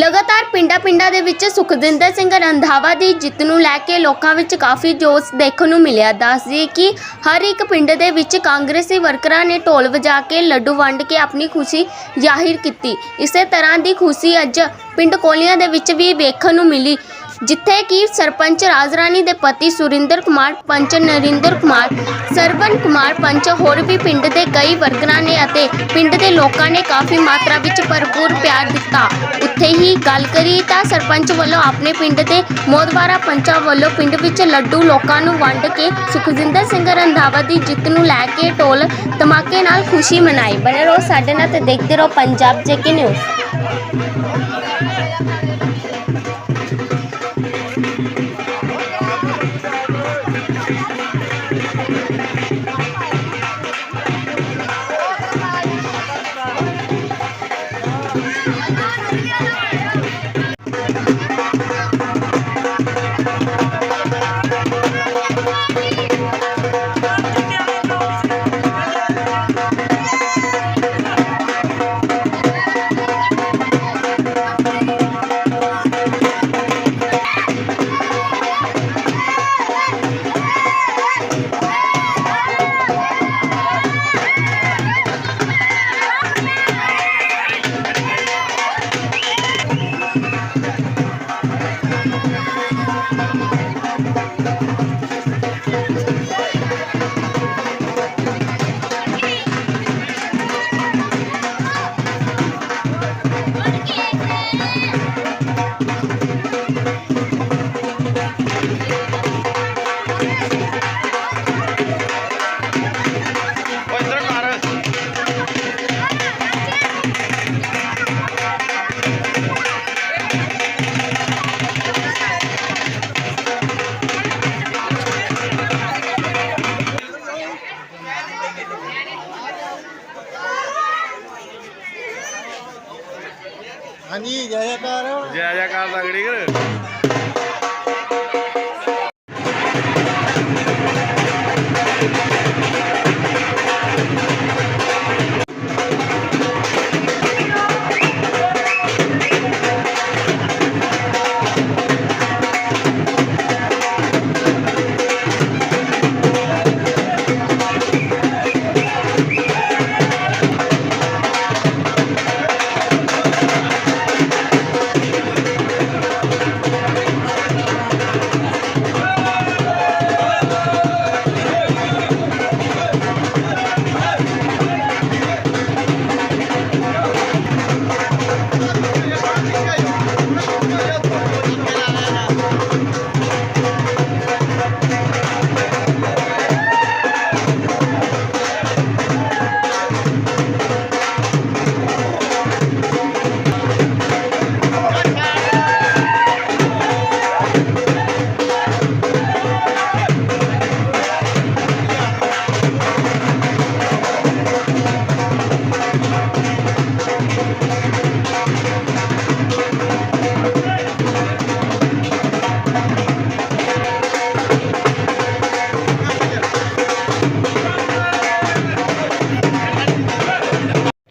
ਲਗਾਤਾਰ ਪਿੰਡਾਂ-ਪਿੰਡਾਂ ਦੇ ਵਿੱਚ ਸੁਖਜਿੰਦਰ ਸਿੰਘ ਰੰਧਾਵਾ ਦੀ ਜਿੱਤ ਨੂੰ ਲੈ ਕੇ ਲੋਕਾਂ ਵਿੱਚ ਕਾਫੀ ਜੋਸ਼ ਦੇਖਣ ਨੂੰ ਮਿਲਿਆ। ਦੱਸਦੀ ਕਿ ਹਰ ਇੱਕ ਪਿੰਡ ਦੇ ਵਿੱਚ ਕਾਂਗਰਸੀ ਵਰਕਰਾਂ ਨੇ ਢੋਲ ਵਜਾ ਕੇ ਲੱਡੂ ਵੰਡ ਕੇ ਆਪਣੀ ਖੁਸ਼ੀ ਜ਼ਾਹਿਰ ਕੀਤੀ। ਇਸੇ ਤਰ੍ਹਾਂ ਦੀ ਖੁਸ਼ੀ ਅੱਜ ਪਿੰਡ ਕੋਲੀਆਂ ਦੇ ਵਿੱਚ ਵੀ ਵੇਖਣ ਨੂੰ ਮਿਲੀ। ਜਿੱਥੇ ਕਿ ਸਰਪੰਚ ਰਾਜਰਾਣੀ ਦੇ ਪਤੀ ਸੁਰਿੰਦਰ ਕੁਮਾਰ, ਪੰਚ ਨਰਿੰਦਰ ਕੁਮਾਰ ਸਰਵਨ ਕੁਮਾਰ, ਪੰਚ ਹੋਰ ਵੀ ਪਿੰਡ ਦੇ ਕਈ ਵਰਕਰਾਂ ਨੇ ਅਤੇ ਪਿੰਡ ਦੇ ਲੋਕਾਂ ਨੇ ਕਾਫੀ ਮਾਤਰਾ ਵਿੱਚ ਭਰਪੂਰ ਪਿਆਰ ਦਿੱਤਾ। ਉੱਥੇ ਹੀ ਗੱਲ ਕਰੀ ਤਾਂ ਸਰਪੰਚ ਵੱਲੋਂ ਆਪਣੇ ਪਿੰਡ ਦੇ ਮੋਦਵਾਰਾ ਪੰਚਾਂ ਵੱਲੋਂ ਪਿੰਡ ਵਿੱਚ ਲੱਡੂ ਲੋਕਾਂ ਨੂੰ ਵੰਡ ਕੇ ਸੁਖਜਿੰਦਰ ਸਿੰਘ ਰੰਧਾਵਾ ਦੀ ਜਿੱਤ ਨੂੰ ਲੈ ਕੇ ਢੋਲ ਧਮਾਕੇ ਨਾਲ ਖੁਸ਼ੀ ਮਨਾਈ। ਬਣੇ ਰਹੋ ਸਾਡੇ ਨਾਲ ਤੇ ਦੇਖਦੇ ਰਹੋ Punjab JK news Good. ਹਾਂਜੀ ਜੈ ਜੈਕਾਰ। ਜੈ ਜੈਕਾਰ ਤਗੜੀ ਕਰ। ਤੋਂ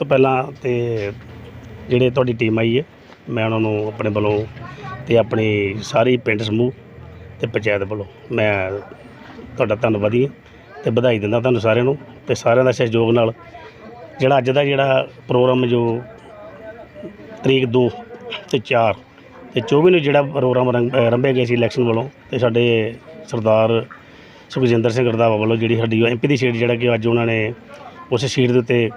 ਪਹਿਲਾਂ ਤੇ ਜਿਹੜੇ ਤੁਹਾਡੀ ਟੀਮ ਆਈ ਹੈ, ਮੈਂ ਉਹਨਾਂ ਨੂੰ ਆਪਣੇ ਵੱਲੋਂ ਤੇ ਆਪਣੀ ਸਾਰੀ ਪਿੰਡ ਸਮੂਹ ਤੇ ਪੰਚਾਇਤ ਵੱਲੋਂ ਮੈਂ ਤੁਹਾਡਾ ਧੰਨਵਾਦੀ ਹਾਂ ਤੇ ਵਧਾਈ ਦਿੰਦਾ ਤੁਹਾਨੂੰ ਸਾਰਿਆਂ ਨੂੰ ਤੇ ਸਾਰਿਆਂ ਦਾ ਸਹਿਯੋਗ ਨਾਲ ਜਿਹੜਾ ਅੱਜ ਦਾ ਜਿਹੜਾ ਪ੍ਰੋਗਰਾਮ ਜੋ ਤਰੀਕ 2 ਤੇ 4 ਤੇ 24 ਨੂੰ ਜਿਹੜਾ ਪ੍ਰੋਗਰਾਮ ਰੰਗ- ਰੰਭਿਆ ਗਿਆ ਸੀ ਇਲੈਕਸ਼ਨ ਵੱਲੋਂ ਤੇ ਸਾਡੇ ਸਰਦਾਰ ਸੁਖਜਿੰਦਰ ਸਿੰਘ ਰੰਧਾਵਾ ਵੱਲੋਂ ਜਿਹੜੀ ਸਾਡੀ ਐਮਪੀ ਦੀ ਸੀਟ ਜਿਹੜਾ ਕਿ ਅੱਜ ਉਹਨਾਂ ਨੇ ਉਸ ਸੀਟ ਦੇ ਉੱਤੇ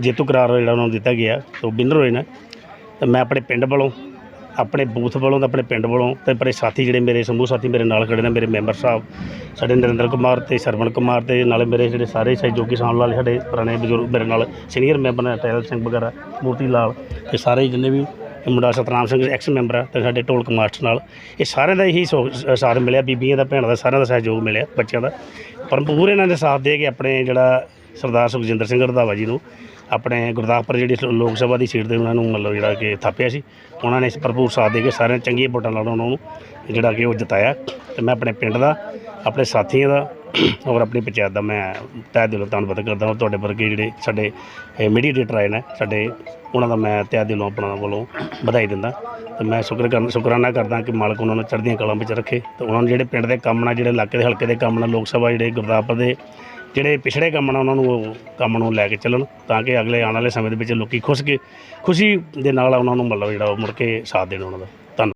ਜੇਤੂ ਕਰਾਰ ਜਿਹੜਾ ਉਹਨਾਂ ਨੂੰ ਦਿੱਤਾ ਗਿਆ, ਤੇ ਉਹ ਵਿਨਰ ਹੋਏ ਨੇ। ਤੇ ਮੈਂ ਆਪਣੇ ਪਿੰਡ ਵੱਲੋਂ, ਆਪਣੇ ਬੂਥ ਵੱਲੋਂ ਤੇ ਆਪਣੇ ਪਿੰਡ ਵੱਲੋਂ ਤੇ ਆਪਣੇ ਸਾਥੀ ਜਿਹੜੇ ਮੇਰੇ, ਸਮੂਹ ਸਾਥੀ ਮੇਰੇ ਨਾਲ ਖੜੇ ਨੇ, ਮੇਰੇ ਮੈਂਬਰ ਸਾਹਿਬ, ਸਾਡੇ ਨਰਿੰਦਰ ਕੁਮਾਰ ਤੇ ਸਰਵਣ ਕੁਮਾਰ ਤੇ ਨਾਲੇ ਮੇਰੇ ਜਿਹੜੇ ਸਾਰੇ ਸਹਿਯੋਗੀ ਸਾਹਮਣੇ ਵਾਲੇ ਸਾਡੇ ਪੁਰਾਣੇ ਬਜ਼ੁਰਗ ਮੇਰੇ ਨਾਲ ਸੀਨੀਅਰ ਮੈਂਬਰ ਨੇ ਟੈਲ ਸਿੰਘ ਵਗੈਰਾ, ਮੂਰਤੀ ਲਾਲ ਤੇ ਸਾਰੇ ਜਿੰਨੇ ਵੀ ਇਹ ਮੁੰਡਾ ਸਤਨਾਮ ਸਿੰਘ ਐਕਸ ਮੈਂਬਰ ਆ ਤੇ ਸਾਡੇ ਢੋਲਕ ਮਾਸਟਰ ਨਾਲ, ਇਹ ਸਾਰਿਆਂ ਦਾ ਹੀ ਸੋ- ਸਾਥ ਮਿਲਿਆ, ਬੀਬੀਆਂ ਦਾ, ਭੈਣਾਂ ਦਾ, ਸਾਰਿਆਂ ਦਾ ਸਹਿਯੋਗ ਮਿਲਿਆ, ਬੱਚਿਆਂ ਦਾ। ਪਰ ਪੂਰੇ ਇਹਨਾਂ ਨੇ ਸਾਥ ਦੇ ਕੇ ਆਪਣੇ ਜਿਹੜਾ ਸਰਦਾਰ ਸੁਖਜਿੰਦਰ ਸਿੰਘ ਰੰਧਾਵਾ ਜੀ ਨੂੰ, ਆਪਣੇ ਗੁਰਦਾਸਪੁਰ ਜਿਹੜੀ ਲੋਕ ਸਭਾ ਦੀ ਸੀਟ ਦੇ ਉਹਨਾਂ ਨੂੰ ਮਤਲਬ ਜਿਹੜਾ ਕਿ ਥਾਪਿਆ ਸੀ, ਉਹਨਾਂ ਨੇ ਇਸ ਭਰਪੂਰ ਸਾਥ ਦੇ ਕੇ ਸਾਰਿਆਂ ਚੰਗੀਆਂ ਵੋਟਾਂ ਨਾਲ ਉਹਨਾਂ ਨੂੰ ਜਿਹੜਾ ਕਿ ਉਹ ਜਿਤਾਇਆ। ਤੇ ਮੈਂ ਆਪਣੇ ਪਿੰਡ ਦਾ, ਆਪਣੇ ਸਾਥੀਆਂ ਦਾ ਔਰ ਆਪਣੀ ਪੰਚਾਇਤ ਦਾ ਮੈਂ ਤਹਿ ਦਿਲੋਂ ਧੰਨਵਾਦ ਕਰਦਾ ਹਾਂ। ਤੁਹਾਡੇ ਵਰਗੇ ਜਿਹੜੇ ਸਾਡੇ ਮੀਡੀਏਟਰ ਆਏ ਨੇ, ਸਾਡੇ ਉਹਨਾਂ ਦਾ ਮੈਂ ਤਹਿ ਦਿਲੋਂ ਆਪਣਾ ਵੱਲੋਂ ਵਧਾਈ ਦਿੰਦਾ। ਤੇ ਮੈਂ ਸ਼ੁਕਰ ਕਰਨ ਸ਼ੁਕਰਾਨਾ ਕਰਦਾ ਕਿ ਮਾਲਕ ਉਹਨਾਂ ਨੂੰ ਚੜ੍ਹਦੀਆਂ ਕਲਾਂ ਵਿੱਚ ਰੱਖੇ। ਤੇ ਉਹਨਾਂ ਨੂੰ ਜਿਹੜੇ ਪਿੰਡ ਦੇ ਕੰਮ ਨਾਲ, ਜਿਹੜੇ ਇਲਾਕੇ ਦੇ ਹਲਕੇ ਦੇ ਕੰਮ ਨਾਲ, ਲੋਕ ਸਭਾ, ਜਿਹੜੇ ਗੁਰਦਾਸਪੁਰ ਦੇ ਜਿਹੜੇ ਪਿਛੜੇ ਕੰਮ ਨਾਲ ਉਹਨਾਂ ਨੂੰ ਉਹ ਕੰਮ ਨੂੰ ਲੈ ਕੇ ਚੱਲਣ ਤਾਂ ਕਿ ਅਗਲੇ ਆਉਣ ਵਾਲੇ ਸਮੇਂ ਦੇ ਵਿੱਚ ਲੋਕੀ ਖੁਸ਼ ਕੇ ਖੁਸ਼ੀ ਦੇ ਨਾਲ ਉਹਨਾਂ ਨੂੰ ਮਤਲਬ ਜਿਹੜਾ ਉਹ ਮੁੜ ਕੇ ਸਾਥ ਦੇਣ ਉਹਨਾਂ ਦਾ।